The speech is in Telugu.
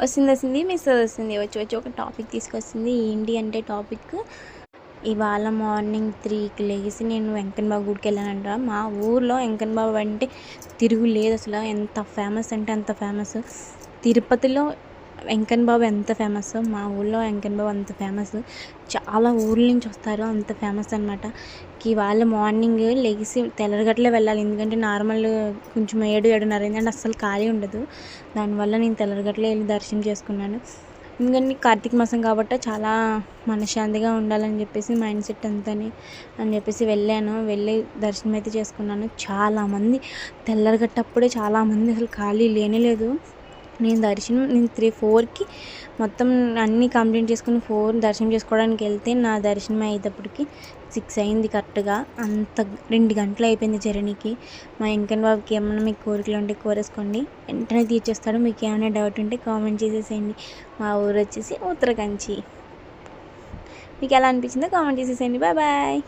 వస్తుంది వస్తుంది మిస్ వస్తుంది. వచ్చి వచ్చి ఒక టాపిక్ తీసుకొస్తుంది. ఏంటి అంటే టాపిక్ ఇవాళ మార్నింగ్ త్రీకి లేచి నేను వెంకన్బాబు గుడికి వెళ్ళానంట. మా ఊర్లో వెంకన్బాబు అంటే తిరుగు లేదు అసలు. ఎంత ఫేమస్ అంటే అంత ఫేమస్ తిరుపతిలో వెంకన్ బాబు ఎంత ఫేమస్ మా ఊళ్ళో వెంకన్ బాబు అంత ఫేమస్ చాలా ఊర్ల నుంచి వస్తారు అంత ఫేమస్ అనమాట ఇవాళ మార్నింగ్ లెగిసి తెల్లరగట్లే వెళ్ళాలి. ఎందుకంటే నార్మల్ కొంచెం ఏడు ఏడున్నర ఏంటంటే అస్సలు ఖాళీ ఉండదు. దానివల్ల నేను తెల్లరగట్లే వెళ్ళి దర్శనం చేసుకున్నాను. ఎందుకంటే కార్తీక మాసం కాబట్టి చాలా మనశ్శాంతిగా ఉండాలని చెప్పేసి మైండ్ సెట్ అంతని అని చెప్పేసి వెళ్ళాను. వెళ్ళి దర్శనం అయితే చేసుకున్నాను చాలామంది తెల్లరగట్టప్పుడే చాలామంది అసలు ఖాళీ లేనే లేదు. నేను దర్శనం నేను త్రీ ఫోర్కి మొత్తం అన్నీ కంప్లీట్ చేసుకుని ఫోర్ దర్శనం చేసుకోవడానికి వెళ్తే నా దర్శనం అయ్యేటప్పటికి సిక్స్ అయింది కరెక్ట్గా. అంత రెండు గంటలు అయిపోయింది జర్నీకి. మా వెంకన్న బాబుకి ఏమైనా మీకు కోరికలు ఉంటే కోరేసుకోండి. వెంటనే తీర్చేస్తాడు. మీకు ఏమైనా డౌట్ ఉంటే కామెంట్ చేసేసేయండి. మా ఊరు వచ్చేసి ఉత్తరకంచి మీకు ఎలా అనిపించిందో కామెంట్ చేసేసేయండి. Bye bye.